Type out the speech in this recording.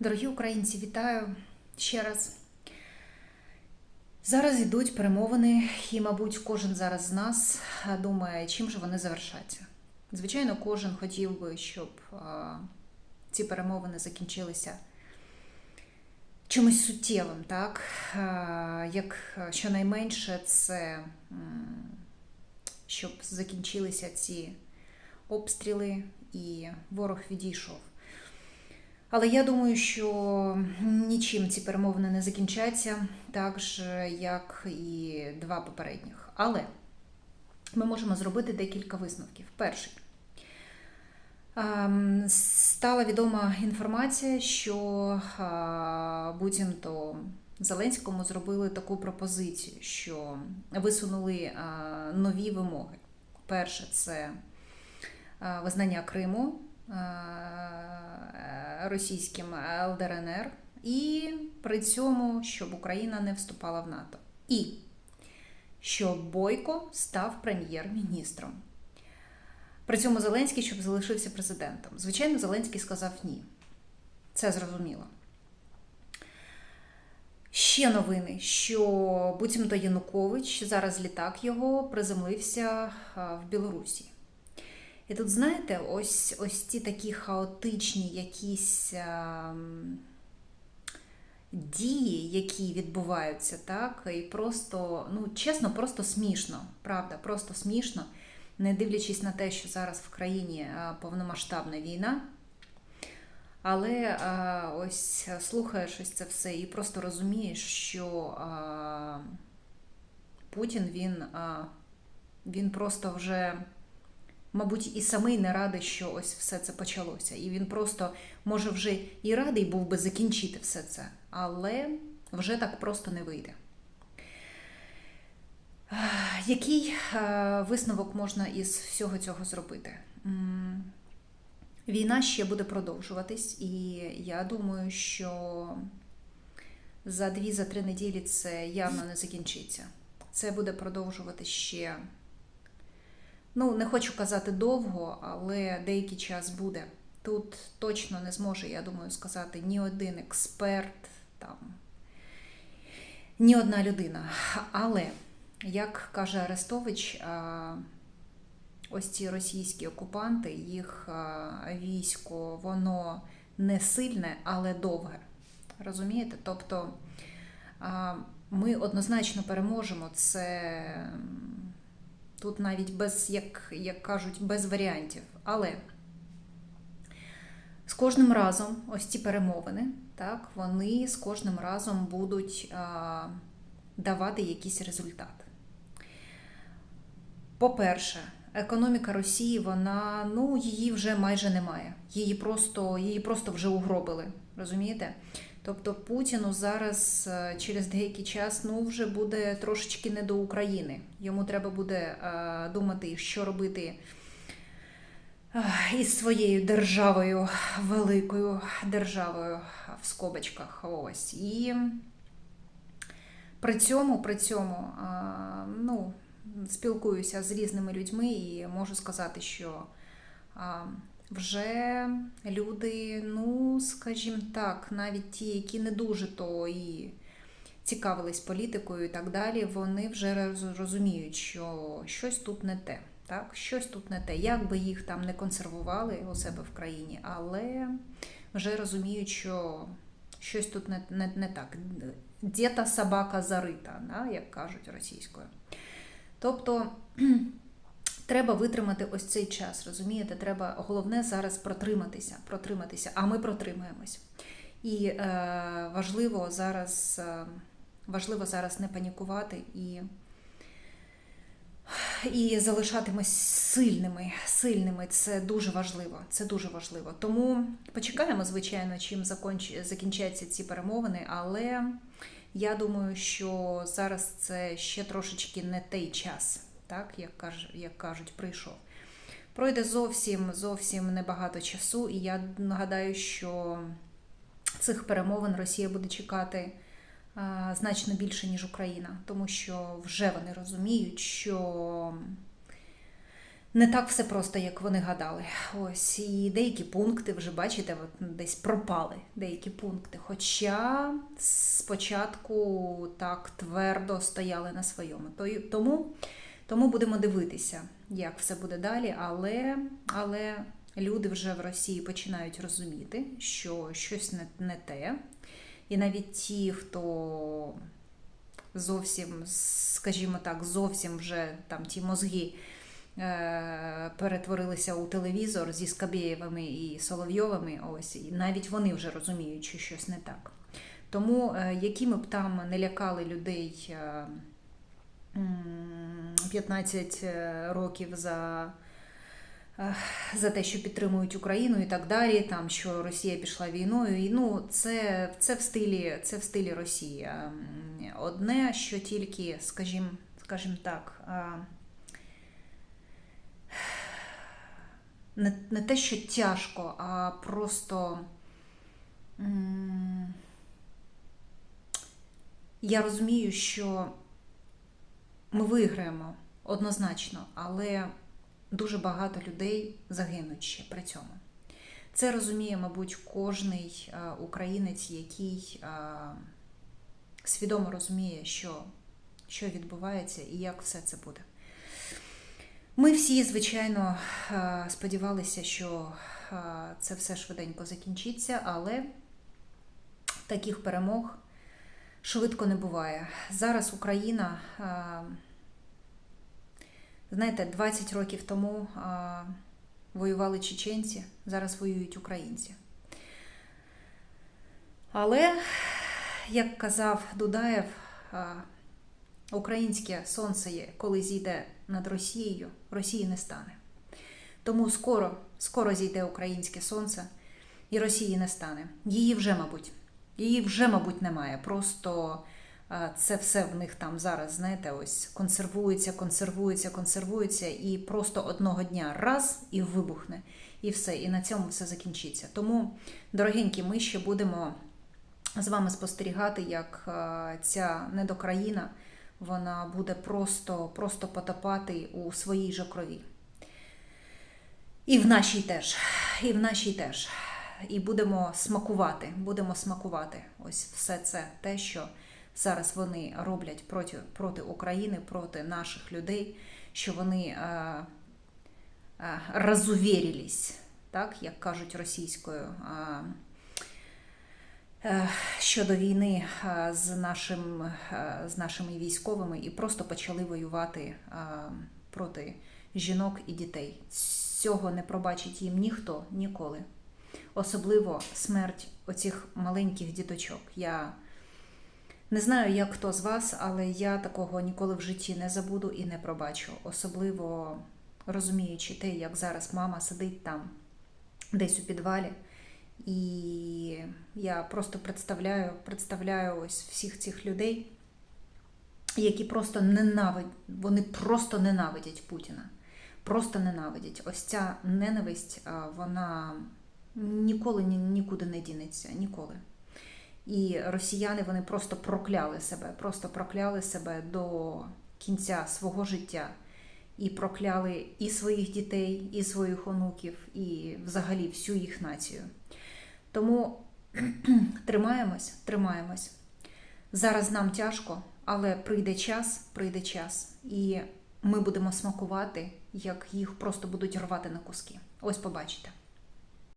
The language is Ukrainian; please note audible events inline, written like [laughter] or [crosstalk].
Дорогі українці, вітаю ще раз. Зараз йдуть перемовини, і, мабуть, кожен зараз з нас думає, чим же вони завершаться. Звичайно, кожен хотів би, щоб ці перемовини закінчилися чимось суттєвим, так? Як щонайменше, це щоб закінчилися ці обстріли і ворог відійшов. Але я думаю, що нічим ці перемовини не закінчаться, так же, як і два попередніх. Але ми можемо зробити декілька висновків. Перший. Ем, Стала відома інформація, що а, буцімто Зеленському зробили таку пропозицію, що висунули нові вимоги. Перше, це визнання Криму російським ЛДРНР, і при цьому, щоб Україна не вступала в НАТО. І щоб Бойко став прем'єр-міністром. При цьому Зеленський, щоб залишився президентом. Звичайно, Зеленський сказав ні. Це зрозуміло. Ще новини, що буцімто Янукович, зараз літак його приземлився в Білорусі. І тут, знаєте, ось ось ці такі хаотичні якісь а, дії, які відбуваються, так, і просто, ну, чесно, просто смішно, правда, просто смішно, не дивлячись на те, що зараз в країні повномасштабна війна. Але а, ось слухаєш ось це все і просто розумієш, що а, Путін він, а, він просто вже, мабуть, і самий не радий, що ось все це почалося. І він просто, може, вже і радий був би закінчити все це, але вже так просто не вийде. Який висновок можна із всього цього зробити? Війна ще буде продовжуватись, і я думаю, що за дві-за три неділі це явно не закінчиться. Це буде продовжувати ще, ну, не хочу казати довго, але деякий час буде. Тут точно не зможе, я думаю, сказати ні один експерт, там, ні одна людина. Але, як каже Арестович, ось ці російські окупанти, їх військо, воно не сильне, але довге. Розумієте? Тобто ми однозначно переможемо. Це тут навіть без, як, як кажуть, без варіантів. Але з кожним разом ось ці перемовини, так, вони з кожним разом будуть а, давати якийсь результат. По-перше, економіка Росії, вона ну її вже майже немає. Її просто, її просто вже угробили. Розумієте? Тобто Путіну зараз е, через деякий час ну вже буде трошечки не до України. Йому треба буде е, думати, що робити е, із своєю державою, великою державою в скобочках. Ось. І при цьому, при цьому, ну спілкуюся з різними людьми і можу сказати, що вже люди, ну, скажімо так, навіть ті, які не дуже то і цікавились політикою і так далі, вони вже розуміють, що щось тут не те. Так, щось тут не те, як би їх там не консервували у себе в країні, але вже розуміють, що щось тут не, не, не так. Дєта собака зарита, да, як кажуть російською. Тобто [clears throat] треба витримати ось цей час, розумієте? Треба головне зараз протриматися, протриматися, а ми протримаємось. І е, важливо зараз, е, важливо зараз не панікувати і, і залишатимось сильними. Сильними це дуже важливо. Це дуже важливо. Тому почекаємо, звичайно, чим законч... закінчаться ці перемовини, але. Я думаю, що зараз це ще трошечки не той час, так, як, каж, як кажуть, прийшов. Пройде зовсім зовсім небагато часу, і я нагадаю, що цих перемовин Росія буде чекати а, значно більше, ніж Україна, тому що вже вони розуміють, що не так все просто, як вони гадали. Ось і деякі пункти вже бачите, от десь пропали деякі пункти. Хоча спочатку так твердо стояли на своєму. То- Тому, тому будемо дивитися, як все буде далі. Але, але люди вже в Росії починають розуміти, що щось не, не те. І навіть ті, хто зовсім, скажімо так, зовсім вже там ті мозги е, перетворилися у телевізор зі Скабєєвими і Соловйовими, ось, і навіть вони вже розуміють, що щось не так. Тому, е, які ми б там не лякали людей е, 15 років за, е, за те, що підтримують Україну і так далі, там, що Росія пішла війною, і ну, це, це, в стилі, це в стилі Росії. Ем, Одне, що тільки, скажімо, скажімо так, е, не, не те, що тяжко, а просто. Я розумію, що ми виграємо однозначно, але дуже багато людей загинуть ще при цьому. Це розуміє, мабуть, кожний е, українець, який е, свідомо розуміє, що, що відбувається і як все це буде. Ми всі, звичайно, е, сподівалися, що це все швиденько закінчиться, але таких перемог швидко не буває. Зараз Україна, знаєте, 20 років тому е, воювали чеченці, зараз воюють українці. Але, як казав Дудаєв, е, українське сонце є, коли зійде над Росією, Росії не стане. Тому скоро, скоро зійде українське сонце, і Росії не стане. Її вже, мабуть, її вже, мабуть, немає. Просто це все в них там зараз, знаєте, ось консервується, консервується, консервується, і просто одного дня раз і вибухне, і все, і на цьому все закінчиться. Тому, дорогенькі, ми ще будемо з вами спостерігати, як ця недокраїна вона буде просто, просто потопати у своїй же крові. І в нашій теж. І в нашій теж. І будемо смакувати, будемо смакувати ось все це те, що зараз вони роблять проти, проти України, проти наших людей, що вони е, е, розувірились, так, як кажуть російською. Е, щодо війни з, нашим, з нашими військовими і просто почали воювати проти жінок і дітей. Цього не пробачить їм ніхто ніколи. Особливо смерть оцих маленьких діточок. Я не знаю, як хто з вас, але я такого ніколи в житті не забуду і не пробачу. Особливо розуміючи те, як зараз мама сидить там десь у підвалі. І я просто представляю, представляю ось всіх цих людей, які просто ненавидять, вони просто ненавидять Путіна. Просто ненавидять. Ось ця ненависть, вона ніколи нікуди не дінеться, ніколи. І росіяни вони просто прокляли себе, просто прокляли себе до кінця свого життя. І прокляли і своїх дітей, і своїх онуків, і взагалі всю їх націю. Тому [clears throat] тримаємось, тримаємось. Зараз нам тяжко, але прийде час, прийде час, і ми будемо смакувати, як їх просто будуть рвати на куски. Ось побачите.